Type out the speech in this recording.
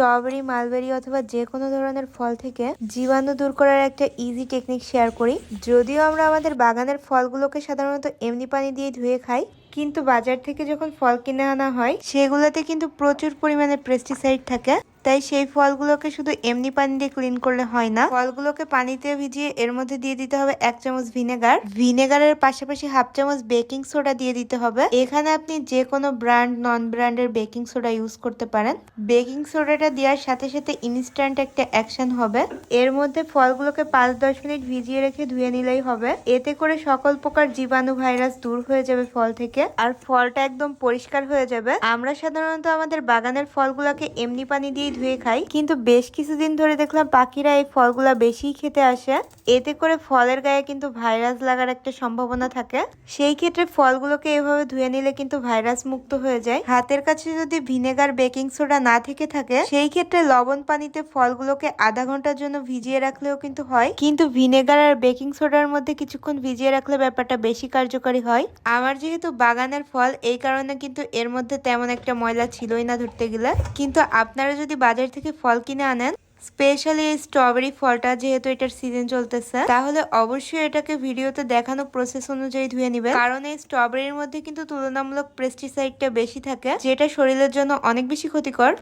Strawberry mulberry অথবা যে কোনো ধরনের ফল থেকে জীবাণু দূর করার একটা ইজি টেকনিক শেয়ার করি। যদিও আমরা আমাদের বাগানের ফলগুলোকে সাধারণত এমনি পানি দিয়ে ধুয়ে খাই, কিন্তু বাজার থেকে যখন ফল কিনে আনা হয়, সেগুলোতে কিন্তু প্রচুর পরিমাণে পেস্টিসাইড থাকে। তাই সেই ফলগুলোকে শুধু এমনি পানি দিয়ে ক্লিন করলে হয় না। ফলগুলোকে পানিতে ভিজিয়ে এর মধ্যে দিয়ে দিতে হবে এক চামচ ভিনেগার। ভিনেগারের পাশাপাশি হাফ চামচ বেকিং সোডা দিয়ে দিতে হবে। এখানে আপনি যে কোনো ব্র্যান্ড নন ব্র্যান্ডের বেকিং সোডা ইউজ করতে পারেন। বেকিং সোডাটা দেওয়ার সাথে সাথে ইনস্ট্যান্ট একটা অ্যাকশন হবে। এর মধ্যে ফলগুলোকে পাঁচ দশ মিনিট ভিজিয়ে রেখে ধুয়ে নিলেই হবে। এতে করে সকল প্রকার জীবাণু ভাইরাস দূর হয়ে যাবে ফল থেকে। আর ফলটা একদম পরিষ্কার হয়ে যাবে। আমরা সাধারণত আমাদের বাগানের ফলগুলোকে এমনি পানি দিয়ে ধুয়ে খাই। কিন্তু বেশ কিছুদিন ধরে দেখলাম পাখিরা এই ফলগুলা বেশি খেতে আসে। এতে করে ফলের গায়ে কিন্তু ভাইরাস লাগার একটা সম্ভাবনা থাকে। সেই ক্ষেত্রে ফলগুলোকে এভাবে ধুয়ে নিলে কিন্তু ভাইরাস মুক্ত হয়ে যায়। হাতের কাছে যদি ভিনেগার, বেকিং সোডা না থেকে থাকে, সেই ক্ষেত্রে লবণ পানিতে ফলগুলোকে আধা ঘণ্টার জন্য ভিজিয়ে রাখলেও কিন্তু হয়। কিন্তু ভিনেগার আর বেকিং সোডার মধ্যে কিছুক্ষণ ভিজিয়ে রাখলে ব্যাপারটা বেশি কার্যকারী হয়। আমার যেহেতু বাগানের ফল, এই কারণে কিন্তু এর মধ্যে তেমন একটা ময়লা ছিলই না ধরতে গেলে। কিন্তু আপনারা যদি বাজার থেকে ফল কিনে আনেন স্পেশালি এই স্ট্রবেরি ফলটা যেহেতু এটার সিজন চলতেছে, তাহলে অবশ্যই এটাকে ভিডিওতে দেখানো প্রসেস অনুযায়ী ধুয়ে নেবেন। কারণ এই স্ট্রবেরির মধ্যে কিন্তু তুলনামূলক পেস্টিসাইডটা বেশি থাকে, যেটা শরীরের জন্য অনেক বেশি ক্ষতিকর।